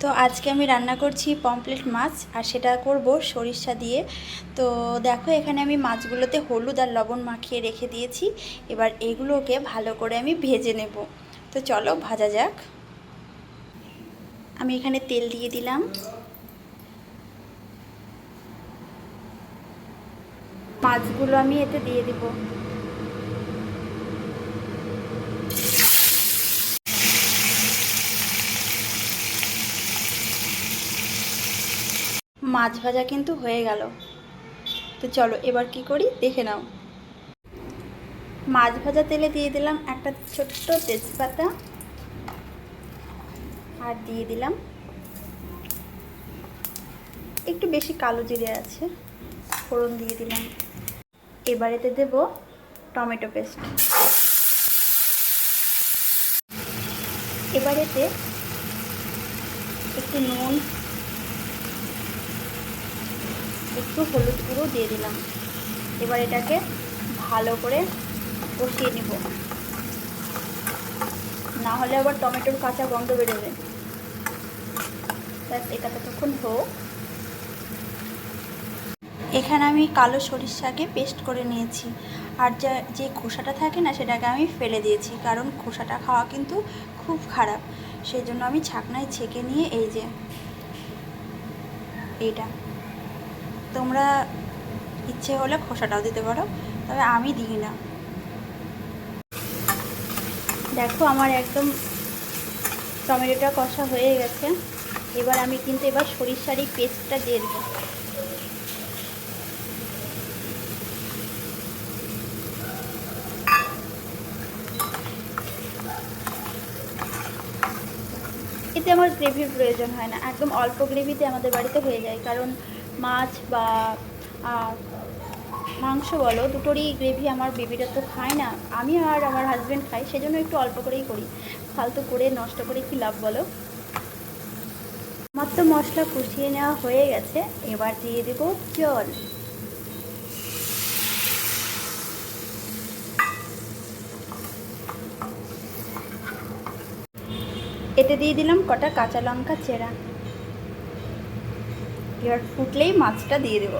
তো আজকে আমি রান্না করছি পমপ্লেট মাছ, আর সেটা করব সরিষা দিয়ে। তো দেখো, এখানে আমি মাছগুলোতে হলুদ আর লবণ মাখিয়ে রেখে দিয়েছি। এবার এগুলোকে ভালো করে আমি ভেজে নেব। তো চলো, ভাজা যাক। আমি এখানে তেল দিয়ে দিলাম। মাছগুলো আমি এতে দিয়ে দিব। মাছ ভাজা কিন্তু হয়ে গেল। তো চলো এবার কি করি? দেখে নাও। মাছ ভাজা তেলে দিয়ে দিলাম একটা ছোট্ট তেজপাতা। আর দিয়ে দিলাম একটু বেশি কালো জিরে আছে, ফোড়ন দিয়ে দিলাম। এবারেতে দেব টমেটো পেস্ট। এবারেতে একটু নুন একটু হলুদ গুঁড়ো দিয়ে দিলাম। এবার এটাকে ভালো করে কষিয়ে নিব। না হলে আবার টমেটোর কাঁচা গন্ধ বেরোবে। এটা ততক্ষণ হোক। এখানে আমি কালো সরিষাকে পেস্ট করে নিয়েছি। আর যা, যে খোসাটা থাকে না, সেটাকে আমি ফেলে দিয়েছি। কারণ খোসাটা খাওয়া কিন্তু খুব খারাপ। সেই জন্য আমি ছাকনায় ছেঁকে নিয়ে এই যে, এইটা। তোমরা ইচ্ছে হলে খোসাটাও দিতে পারো, তবে আমি দিই না। দেখো আমার একদম টমেটোটা কষা হয়ে গেছে। এবার আমি কিন্তু এবার সরিষার এই পেস্টটা দিয়ে দেবো। এতে আমার গ্রেভির প্রয়োজন হয় না, একদম অল্প গ্রেভিতে আমাদের বাড়িতে হয়ে যায়, কারণ মাছ বা মাংস বলো, দুটোরই গ্রেভি আমার বেবিরা তো খায় না। আমি আর আমার হাজব্যান্ড খাই, সেজন্য একটু অল্প করেই করি। ফালতু করে, নষ্ট করে কি লাভ বলো? আমার তো মশলা কষিয়ে নেওয়া হয়ে গেছে, এবার দিয়ে দেবো জল। এতে দিয়ে দিলাম কটা কাঁচা লঙ্কা চেরা। এবার ফুটলেই মাছটা দিয়ে দেব।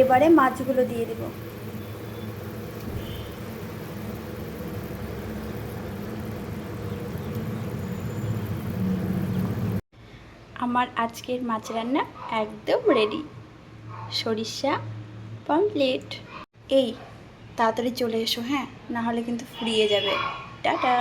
এবারে মাছগুলো দিয়ে দেব। আমার আজকের মাছ রান্না একদম রেডি সরিষা পমপ্লেট। এই, তাড়াতাড়ি চলে এসো হ্যাঁ? না হলে কিন্তু ফুরিয়ে যাবে। টাটা!